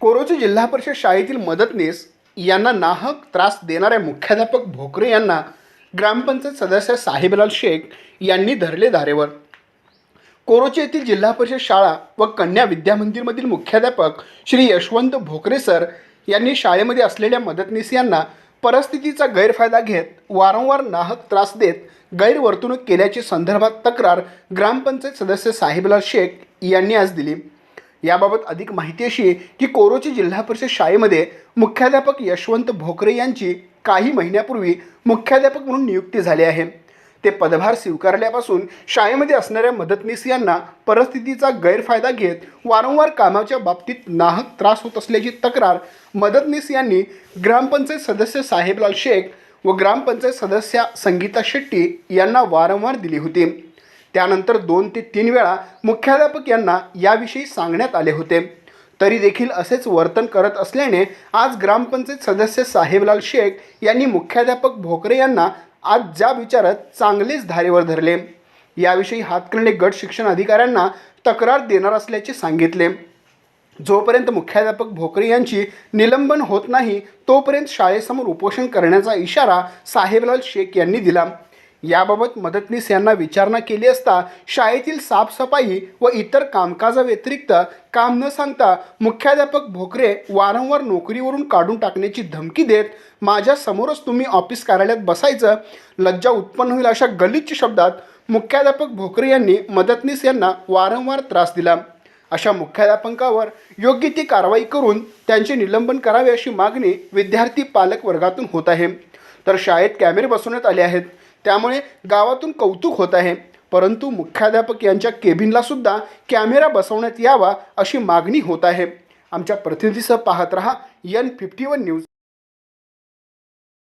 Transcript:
कोरोची जिल्हा परिषद शाळेतील मदतनीस यांना नाहक त्रास देणाऱ्या मुख्याध्यापक भोकरे यांना ग्रामपंचायत सदस्य साहेबलाल शेख यांनी धरले धारेवर. कोरोची येथील जिल्हा परिषद शाळा व कन्या विद्यामंदिरमधील मुख्याध्यापक श्री यशवंत भोकरे सर यांनी शाळेमध्ये असलेल्या मदतनीस यांना परिस्थितीचा गैरफायदा घेत वारंवार नाहक त्रास देत गैरवर्तणूक केल्याची संदर्भात तक्रार ग्रामपंचायत सदस्य साहेबलाल शेख यांनी आज दिली. याबाबत अधिक माहिती अशी की कोरोची जिल्हा परिषद शाळेमध्ये मुख्याध्यापक यशवंत भोकरे यांची काही महिन्यापूर्वी मुख्याध्यापक म्हणून नियुक्ती झाली आहे. ते पदभार स्वीकारल्यापासून शाळेमध्ये असणाऱ्या मदतनीस यांना परिस्थितीचा गैरफायदा घेत वारंवार कामाच्या बाबतीत नाहक त्रास होत असल्याची तक्रार मदतनीस यांनी ग्रामपंचायत सदस्य साहेबलाल शेख व ग्रामपंचायत सदस्या संगीता शेट्टी यांना वारंवार दिली होती. त्यानंतर दोन ते तीन वेळा मुख्याध्यापक यांना याविषयी सांगण्यात आले होते. तरी देखील असेच वर्तन करत असल्याने आज ग्रामपंचायत सदस्य साहेबलाल शेख यांनी मुख्याध्यापक भोकरे यांना आज ज्या विचारात चांगलेच धारेवर धरले. याविषयी हातकर्णे गट शिक्षण अधिकाऱ्यांना तक्रार देणार असल्याचे सांगितले. जोपर्यंत मुख्याध्यापक भोकरे यांची निलंबन होत नाही तोपर्यंत शाळेसमोर उपोषण करण्याचा इशारा साहेबलाल शेख यांनी दिला. याबाबत मदतनीस यांना विचारणा केली असता शाळेतील साफसफाई व इतर कामकाजाव्यतिरिक्त काम न सांगता मुख्याध्यापक भोकरे वारंवार नोकरीवरून काढून टाकण्याची धमकी देत माझ्या समोरच तुम्ही ऑफिस कार्यालयात बसायचं लज्जा उत्पन्न होईल अशा गलिच्छ शब्दात मुख्याध्यापक भोकरे यांनी मदतनीस यांना वारंवार त्रास दिला. अशा मुख्याध्यापकावर योग्य ती कारवाई करून त्यांचे निलंबन करावे अशी मागणी विद्यार्थी पालक वर्गातून होत आहे. तर शाळेत कॅमेरे बसवण्यात आले आहेत. त्यामुळे गावातून कौतुक होत आहे. परंतु मुख्याध्यापक यांच्या केबिनला सुद्धा कॅमेरा बसवण्यात यावा अशी मागणी होत आहे. आमच्या प्रतिनिधीसह पाहत रहा एन फिफ्टी वन न्यूज.